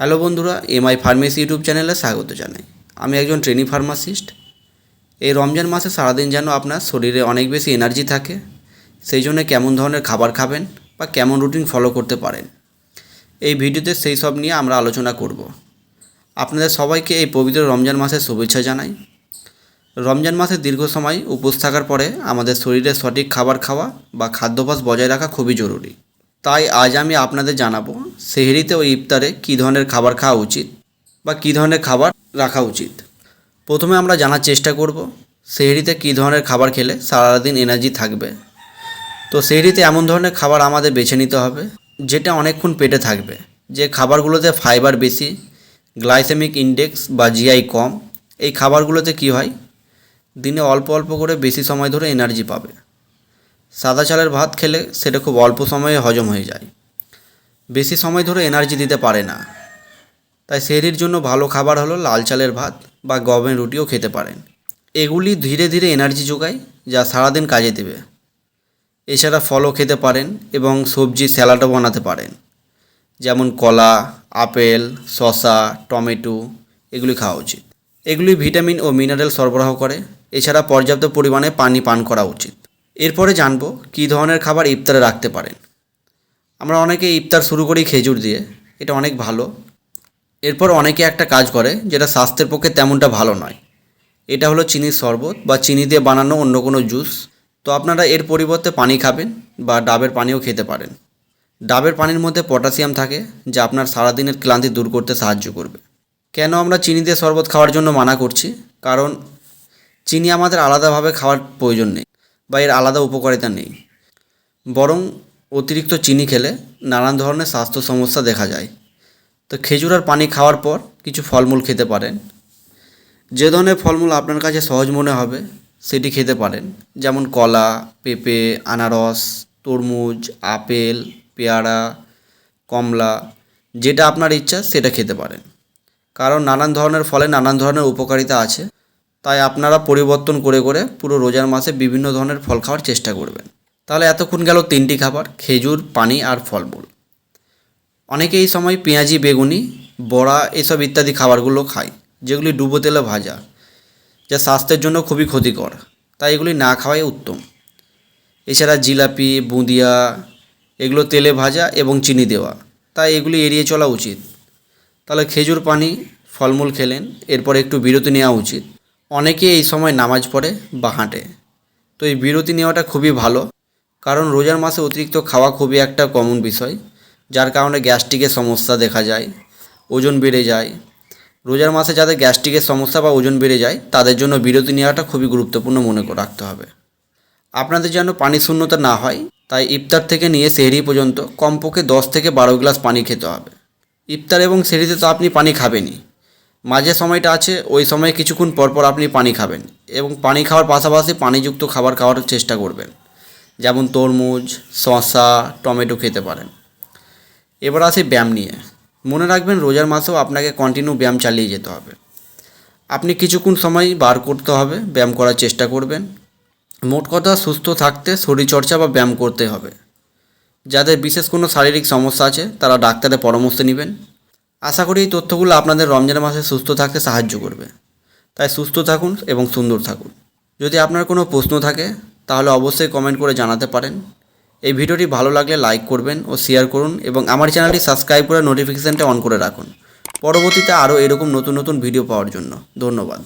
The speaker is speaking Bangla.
হ্যালো বন্ধুরা, এমআই ফার্মেসি ইউটিউব চ্যানেলে স্বাগত জানাই। আমি একজন ট্রেনি ফার্মাসিস্ট এই রমজান মাসে সারাদিন যেন আপনার শরীরে অনেক বেশি এনার্জি থাকে, সেই জন্য কেমন ধরনের খাবার খাবেন বা কেমন রুটিন ফলো করতে পারেন, এই ভিডিওতে সেই সব নিয়ে আমরা আলোচনা করব। আপনাদের সবাইকে এই পবিত্র রমজান মাসের শুভেচ্ছা জানাই। রমজান মাসে দীর্ঘ সময় উপোস থাকার পরে আমাদের শরীরে সঠিক খাবার খাওয়া বা খাদ্যাভ্যাস বজায় রাখা খুবই জরুরি। তাই আজ আমি আপনাদের জানাব সেহরিতে ও ইফতারে কী ধরনের খাবার খাওয়া উচিত বা কী ধরনের খাবার রাখা উচিত। প্রথমে আমরা জানার চেষ্টা করব সেহরিতে কী ধরনের খাবার খেলে সারাদিন এনার্জি থাকবে। তো সেহরিতে এমন ধরনের খাবার আমাদের বেছে নিতে হবে যেটা অনেকক্ষণ পেটে থাকবে। যে খাবারগুলোতে ফাইবার বেশি, গ্লাইসেমিক ইন্ডেক্স বা জিআই কম, এই খাবারগুলোতে কী হয়? দিনে অল্প অল্প করে বেশি সময় ধরে এনার্জি পাবে। সাদা চালের ভাত খেলে সেটা খুব অল্প সময়ে হজম হয়ে যায়। বেশি সময় ধরে এনার্জি দিতে পারে না। তাই সেহরির জন্য ভালো খাবার হলো লাল চালের ভাত বা গমের রুটিও খেতে পারেন। এগুলি ধীরে ধীরে এনার্জি যোগায়, যা সারাদিন কাজে দেবে। এছাড়া ফলও খেতে পারেন এবং সবজি স্যালাডও বানাতে পারেন। যেমন কলা, আপেল, শসা, টমেটো, এগুলি খাওয়া উচিত। এগুলি ভিটামিন ও মিনারেল সরবরাহ করে। এছাড়া পর্যাপ্ত পরিমাণে পানি পান করা উচিত। এরপরে জানব কী ধরনের খাবার ইফতারে রাখতে পারেন। আমরা অনেকে ইফতার শুরু করি খেজুর দিয়ে, এটা অনেক ভালো। এরপর অনেকে একটা কাজ করে যেটা স্বাস্থ্যের পক্ষে তেমনটা ভালো নয়। এটা হলো চিনির শরবত বা চিনি দিয়ে বানানো অন্য কোনো জুস। তো আপনারা এর পরিবর্তে পানি খাবেন বা ডাবের পানিও খেতে পারেন। ডাবের পানির মধ্যে পটাশিয়াম থাকে, যা আপনার সারাদিনের ক্লান্তি দূর করতে সাহায্য করবে। কেন আমরা চিনি দিয়ে শরবত খাওয়ার জন্য মানা করছি? কারণ চিনি আমাদের আলাদাভাবে খাওয়ার প্রয়োজন নেই। বা এর আলাদা উপকারিতা নেই। বরং অতিরিক্ত চিনি খেলে নানান ধরনের স্বাস্থ্য সমস্যা দেখা যায়। তো খেজুর আর পানি খাওয়ার পর কিছু ফলমূল খেতে পারেন। যে ধরনের ফলমূল আপনার কাছে সহজ মনে হবে, সেটি খেতে পারেন। যেমন কলা, পেঁপে, আনারস, তরমুজ, আপেল, পেয়ারা, কমলা, যেটা আপনার ইচ্ছা সেটা খেতে পারেন। কারণ নানান ধরনের ফলে নানান ধরনের উপকারিতা আছে। তাই আপনারা পরিবর্তন করে করে পুরো রোজার মাসে বিভিন্ন ধরনের ফল খাওয়ার চেষ্টা করবেন। তাহলে এতক্ষণ গেল তিনটি খাবার, খেজুর, পানি আর ফলমূল। অনেকে এই সময় পেঁয়াজি, বেগুনি, বড়া এসব ইত্যাদি খাবারগুলো খায়, যেগুলি ডুবো তেলে ভাজা, যা স্বাস্থ্যের জন্য খুবই ক্ষতিকর, তাই এগুলি না খাওয়াই উত্তম। এছাড়া জিলাপি, বুঁদিয়া, এগুলো তেলে ভাজা এবং চিনি দেওয়া, তাই এগুলি এড়িয়ে চলা উচিত। তাহলে খেজুর, পানি, ফলমূল খেলেন, এরপর একটু বিরতি নেওয়া উচিত। অনেকে এই সময় নামাজ পড়ে বা হাঁটে। তো এই বিরতি নেওয়াটা খুবই ভালো, কারণ রোজার মাসে অতিরিক্ত খাওয়া খুবই একটা কমন বিষয়, যার কারণে গ্যাস্ট্রিকের সমস্যা দেখা যায়, ওজন বেড়ে যায়। রোজার মাসে যাদের গ্যাস্ট্রিকের সমস্যা বা ওজন বেড়ে যায়, তাদের জন্য বিরতি নেওয়াটা খুবই গুরুত্বপূর্ণ মনে রাখতে হবে। আপনাদের যেন পানি শূন্যতা না হয়, তাই ইফতার থেকে নিয়ে সেহরি পর্যন্ত কমপক্ষে দশ থেকে বারো গ্লাস পানি খেতে হবে। ইফতার এবং সেহরিতে তো আপনি পানি খাবেনই। মাঝে সময়টা আছে, ওই সময় কিছুক্ষণ পর পর আপনি পানি খাবেন এবং পানি খাওয়ার পাশাপাশি পানিযুক্ত খাবার খাওয়ার চেষ্টা করবেন। যেমন তরমুজ, শসা, টমেটো খেতে পারেন। এবার আসি ব্যায়াম নিয়ে। মনে রাখবেন রোজার মাসেও আপনাকে কন্টিনিউ ব্যায়াম চালিয়ে যেতে হবে। আপনি কিছুক্ষণ সময় বার করতে হবে, ব্যায়াম করার চেষ্টা করবেন। মোট কথা, সুস্থ থাকতে শরীরচর্চা বা ব্যায়াম করতে হবে। যাদের বিশেষ কোনো শারীরিক সমস্যা আছে, তারা ডাক্তারের পরামর্শ নেবেন। আশা করি এই তথ্যগুলো আপনাদের রমজান মাসে সুস্থ থাকতে সাহায্য করবে। তাই সুস্থ থাকুন এবং সুন্দর থাকুন। যদি আপনার কোনো প্রশ্ন থাকে, তাহলে অবশ্যই কমেন্ট করে জানাতে পারেন। এই ভিডিওটি ভালো লাগলে লাইক করবেন ও শেয়ার করুন এবং আমার চ্যানেলটি সাবস্ক্রাইব করে নোটিফিকেশানটা অন করে রাখুন। পরবর্তীতে আরও এরকম নতুন নতুন ভিডিও পাওয়ার জন্য। ধন্যবাদ।